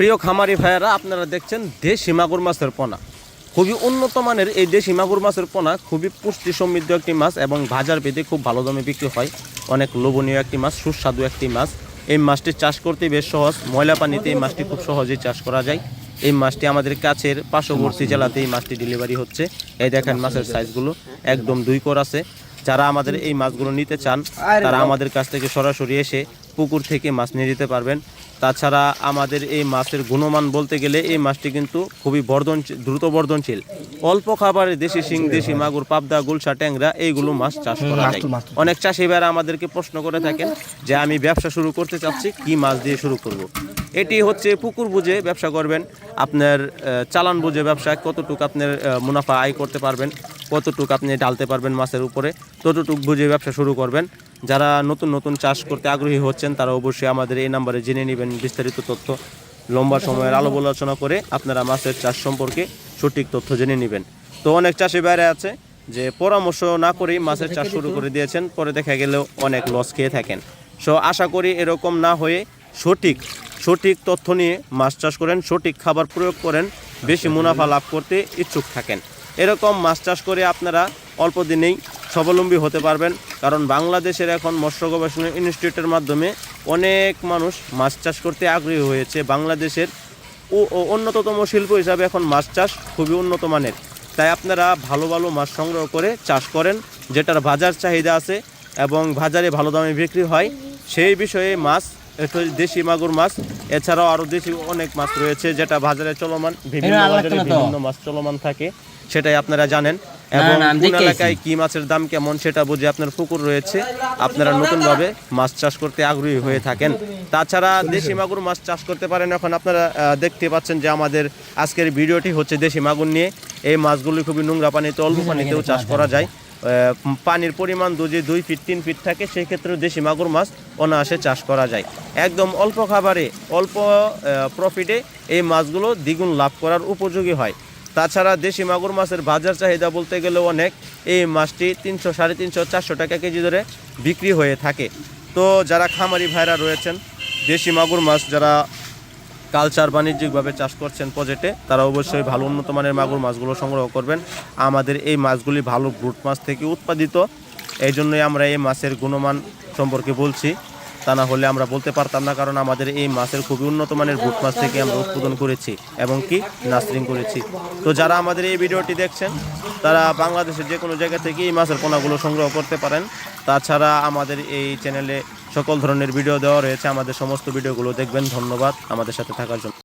প্রিয় খামারি ভাইয়েরা, আপনারা দেখছেন দেশি মাগুর মাছের পোনা। খুবই উন্নত মানের এই দেশি মাগুর মাছের পোনা খুবই পুষ্টি সমৃদ্ধ একটি মাছ এবং বাজার পেতে খুব ভালো দামে বিক্রি হয়। অনেক লোভনীয় একটি মাছ, সুস্বাদু একটি মাছ। এই মাছটি চাষ করতে বেশ সহজ। ময়লা পানিতে এই মাছটি খুব সহজেই চাষ করা যায়। এই মাছটি আমাদের কাছের পার্শ্ববর্তী জেলাতে এই মাছটি ডেলিভারি হচ্ছে। এই দেখেন মাছের সাইজগুলো একদম দুই কর আছে। যারা আমাদের এই মাছগুলো নিতে চান তারা আমাদের কাছ থেকে সরাসরি এসে পুকুর থেকে মাছ নিয়ে যেতে পারবেন। তাছাড়া আমাদের এই মাছের গুণমান বলতে গেলে এই মাছটি কিন্তু খুবই বর্ধন দ্রুত বর্ধনশীল। অল্প খাবারে দেশি শিং দেশি মাগুর পাবদা গুলশা ট্যাংরা এইগুলো মাছ চাষ করা যায়। অনেক চাষি ভাইরা আমাদেরকে প্রশ্ন করে থাকেন যে আমি ব্যবসা শুরু করতে চাচ্ছি কি মাছ দিয়ে শুরু করব। এটি হচ্ছে পুকুর বুঝে ব্যবসা করবেন। আপনার চালান বুঝে ব্যবসা কতটুকু আপনার মুনাফা আয় করতে পারবেন। কতটুকু আপনি ডালতে পারবেন মাছের উপরে, ততটুকু বুঝে ব্যবসা শুরু করবেন। যারা নতুন নতুন চাষ করতে আগ্রহী হচ্ছেন, তারা অবশ্যই আমাদের এই নাম্বারে জেনে নেবেন বিস্তারিত তথ্য। লম্বা সময়ের আলো আলোচনা করে আপনারা মাছের চাষ সম্পর্কে সঠিক তথ্য জেনে নেবেন। তো অনেক চাষি বাইরে আছে যে পরামর্শ না করেই মাছের চাষ শুরু করে দিয়েছেন, পরে দেখা গেলেও অনেক লস খেয়ে থাকেন। সো আশা করি এরকম না হয়ে সঠিক সঠিক তথ্য নিয়ে মাছ চাষ করেন, সঠিক খাবার প্রয়োগ করেন, বেশি মুনাফা লাভ করতে ইচ্ছুক থাকেন। এরকম মাছ চাষ করে আপনারা অল্প দিনেই স্বাবলম্বী হতে পারবেন। কারণ বাংলাদেশের এখন মৎস্য গবেষণা ইনস্টিটিউটের মাধ্যমে অনেক মানুষ মাছ চাষ করতে আগ্রহী হয়েছে। বাংলাদেশের ও- অন্যতম শিল্প হিসাবে এখন মাছ চাষ খুবই উন্নত মানের। তাই আপনারা ভালো ভালো মাছ সংগ্রহ করে চাষ করেন যেটার বাজার চাহিদা আছে এবং বাজারে ভালো দামে বিক্রি হয়। সেই বিষয়ে মাছ দেশি মাগুর মাছ এছাড়াও আরও দেশি অনেক মাছ রয়েছে যেটা বাজারে চলমান বিভিন্ন বিভিন্ন মাছ চলমান থাকে। সেটাই আপনারা জানেন। এবং কোন এলাকায় কি মাছের দাম কেমন সেটা বুঝে আপনার পুকুর রয়েছে। আপনারা নতুনভাবে মাছ চাষ করতে আগ্রহী হয়ে থাকেন। তাছাড়া দেশি মাগুর মাছ চাষ করতে পারেন। এখন আপনারা দেখতে পাচ্ছেন যে আমাদের আজকের ভিডিওটি হচ্ছে দেশি মাগুর নিয়ে। এই মাছগুলি খুবই নোংরা পানিতে অল্প পানিতেও চাষ করা যায়। পানির পরিমাণ যদি দুই ফিট তিন ফিট থাকে সেই ক্ষেত্রে দেশি মাগুর মাছ অনায়াসে চাষ করা যায়। একদম অল্প খাবারে অল্প প্রফিটে এই মাছগুলো দ্বিগুণ লাভ করার উপযোগী হয়। তাছাড়া দেশি মাগুর মাছের বাজার চাহিদা বলতে গেলে অনেক। এই মাছটি তিনশো, সাড়ে তিনশো, চারশো টাকা কেজি ধরে বিক্রি হয়ে থাকে। তো যারা খামারি ভাইরা রয়েছেন, দেশি মাগুর মাছ যারা কালচার বাণিজ্যিকভাবে চাষ করছেন প্রজেক্টে তারা অবশ্যই ভালো উন্নত মানের মাগুর মাছগুলো সংগ্রহ করবেন। আমাদের এই মাছগুলি ভালো ব্রুট মাছ থেকে উৎপাদিত। এই জন্যই আমরা এই মাছের গুণমান সম্পর্কে বলছি। তা না হলে আমরা বলতে পারতাম না, কারণ আমাদের এই মাছের খুবই উন্নত মানের ব্রুট মাছ থেকে আমরা উৎপাদন করেছি এবং কি নার্সিং করেছি। তো যারা আমাদের এই ভিডিওটি দেখছেন, তারা বাংলাদেশের যে কোনো জায়গা থেকে এই মাছের পোনাগুলো সংগ্রহ করতে পারেন। তাছাড়া আমাদের এই চ্যানেলে সকল ধরনের ভিডিও দেওয়া রয়েছে, আমাদের সমস্ত ভিডিওগুলো দেখবেন। ধন্যবাদ আমাদের সাথে থাকার জন্য।